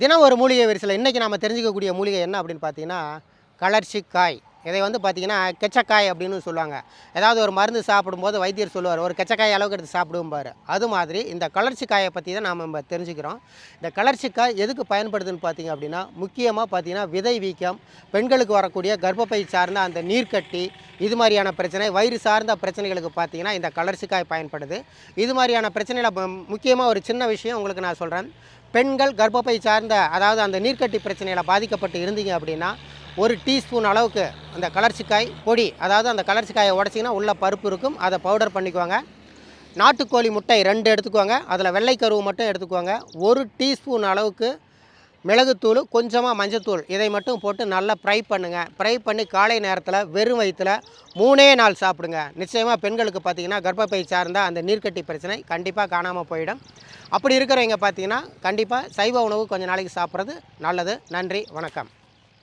தினம் ஒரு மூலிகை வரிசையில் இன்றைக்கி நம்ம தெரிஞ்சுக்கக்கூடிய மூலிகை என்ன அப்படின்னு பார்த்தீங்கன்னா கலர்ச்சிக்காய். இதை வந்து பார்த்தீங்கன்னா கெச்சக்காய் அப்படின்னு சொல்லுவாங்க. ஏதாவது ஒரு மருந்து சாப்பிடும்போது வைத்தியர் சொல்லுவார் ஒரு கெச்சக்காய் அளவுக்கு எடுத்து சாப்பிடும்பார் அது மாதிரி இந்த கலர்ச்சிக்காயை பற்றி தான் நாம் நம்ம தெரிஞ்சுக்கிறோம். இந்த கலர்ச்சிக்காய் எதுக்கு பயன்படுதுன்னு பார்த்தீங்க அப்படின்னா முக்கியமாக பார்த்தீங்கன்னா விதை வீக்கம் பெண்களுக்கு வரக்கூடிய கர்ப்பப்பை சார்ந்த அந்த நீர்க்கட்டி இது மாதிரியான பிரச்சனை வயிறு சார்ந்த பிரச்சனைகளுக்கு பார்த்தீங்கன்னா இந்த கலர்ச்சிக்காய் பயன்படுது. இது மாதிரியான பிரச்சனையில் முக்கியமாக ஒரு சின்ன விஷயம் உங்களுக்கு நான் சொல்கிறேன் பெண்கள் கர்ப்பப்பை சார்ந்த அதாவது அந்த நீர்க்கட்டி பிரச்சனையில் பாதிக்கப்பட்டு இருந்தீங்க அப்படின்னா ஒரு டீஸ்பூன் அளவுக்கு அந்த கலர்ச்சிக்காய் பொடி அதாவது அந்த கலர்ச்சிக்காயை உடச்சிங்கன்னா உள்ள பருப்பு இருக்கும். அதை பவுடர் பண்ணிக்குவாங்க நாட்டுக்கோழி முட்டை ரெண்டு எடுத்துக்குவாங்க அதில் வெள்ளைக்கருவு மட்டும் எடுத்துக்குவாங்க ஒரு டீஸ்பூன் அளவுக்கு மிளகுத்தூள் கொஞ்சமாக மஞ்சத்தூள் இதை மட்டும் போட்டு நல்லா ஃப்ரை பண்ணுங்கள் ஃப்ரை பண்ணி காலை நேரத்தில் வெறும் வயிற்றில் மூணே நாள் சாப்பிடுங்க. நிச்சயமாக பெண்களுக்கு பார்த்தீங்கன்னா கர்ப்பப்பை சார்ந்த அந்த நீர்க்கட்டி பிரச்சனை கண்டிப்பாக காணாமல் போயிடும். அப்படி இருக்கிறவங்க பார்த்தீங்கன்னா கண்டிப்பாக சைவ உணவு கொஞ்சம் நாளைக்கு சாப்பிட்றது நல்லது. நன்றி வணக்கம்.